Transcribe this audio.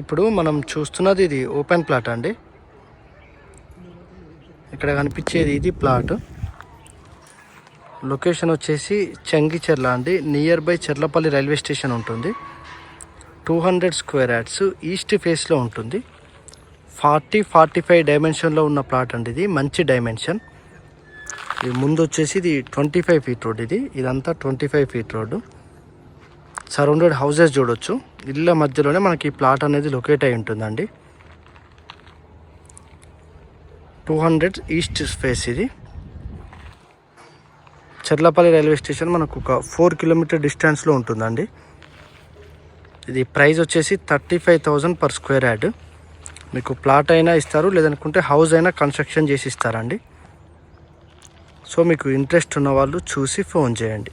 ఇప్పుడు మనం చూస్తున్నది ఇది ఓపెన్ ప్లాట్ అండి. ఇక్కడ కనిపించేది ఇది ప్లాట్. లొకేషన్ వచ్చేసి చెంగిచెర్ల అండి. Near by Cherlapalli railway station ఉంటుంది. Two hundred square yards east ఫేస్లో ఉంటుంది. ఫార్టీ ఫార్టీ ఫైవ్ డైమెన్షన్లో ఉన్న ప్లాట్ అండి ఇది. మంచి డైమెన్షన్ ఇది ముందు వచ్చేసి ఇది ట్వంటీ ఫైవ్ ఫీట్ రోడ్ ఇది. ఇదంతా twenty five feet road surrounded houses చూడొచ్చు. ఇళ్ళ మధ్యలోనే మనకి ఈ ప్లాట్ అనేది లొకేట్ అయి ఉంటుందండి. టూ హండ్రెడ్ ఈస్ట్ స్పేస్ ఇది. చెర్లపల్లి రైల్వే స్టేషన్ మనకు ఒక ఫోర్ కిలోమీటర్ డిస్టెన్స్లో ఉంటుందండి. ఇది ప్రైస్ వచ్చేసి thirty five thousand per square yard మీకు ప్లాట్ అయినా ఇస్తారు లేదనుకుంటే హౌస్ అయినా కన్స్ట్రక్షన్ చేసి ఇస్తారండి. సో మీకు ఇంట్రెస్ట్ ఉన్న వాళ్ళు చూసి ఫోన్ చేయండి.